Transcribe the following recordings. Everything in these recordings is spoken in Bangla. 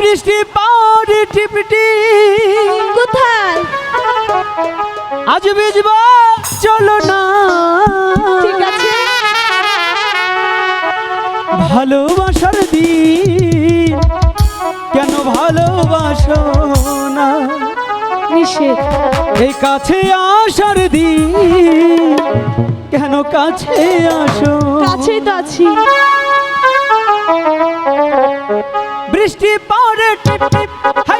বৃষ্টি পাওয়ারে টিপটি। কোথায়? আজ ভিজব চলো না। ঠিক আছে। ভালোবাসার দিন কেন ভালোবাসো না? নিষেধ। এই কাছে আসার দিন কেন কাছে আসো? কাছেই তো আছি।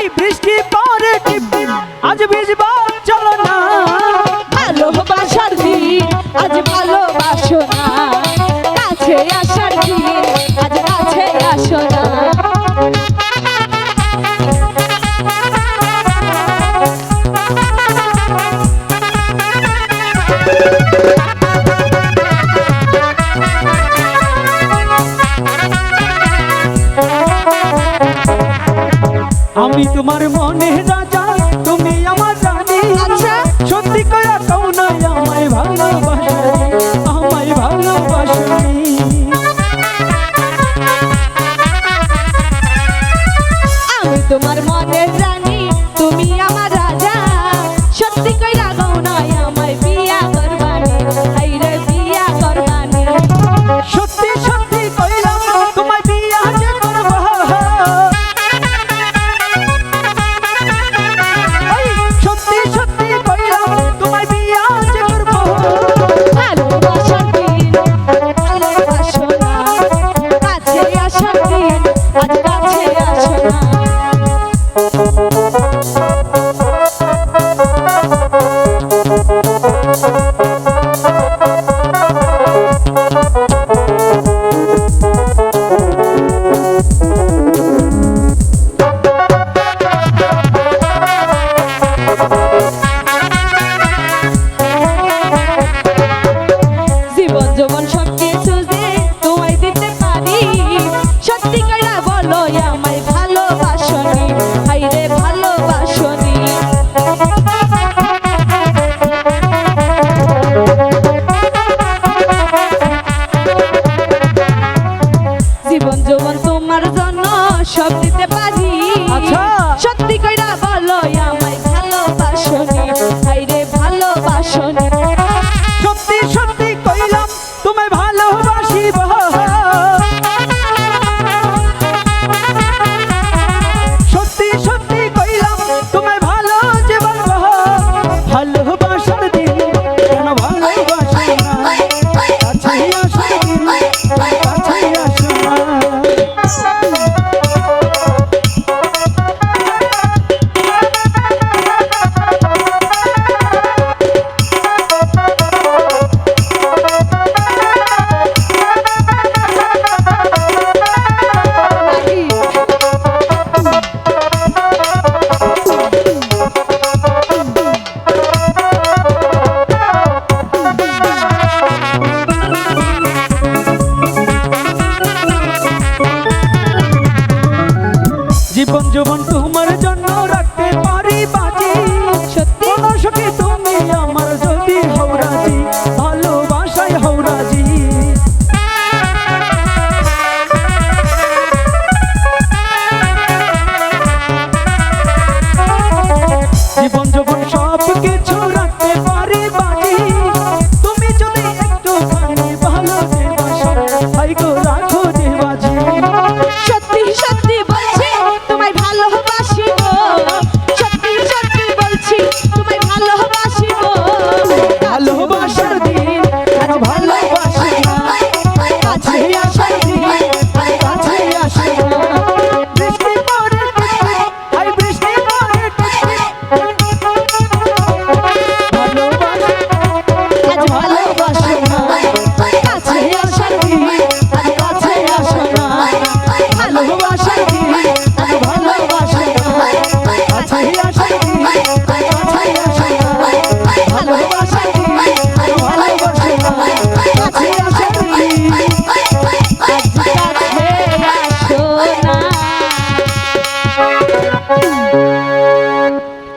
হাই বৃষ্টি পরে টিপ টিপ। আজ ভিজবা চলো না। ভালোবাসার দিন আজ আমি তোমার মনে রাজা তুমি আমার রানী আচ্ছা। সত্যি কয়া কৌ না আমায় ভালোবাসো sunshine. জীবন তোমার জন্য রাখতে পারি বাজি। সত্যি? সখী তুমি আমার যদি হৌরাজি ভালোবাসায় হৌরাজি জীবন যখন সব কিছু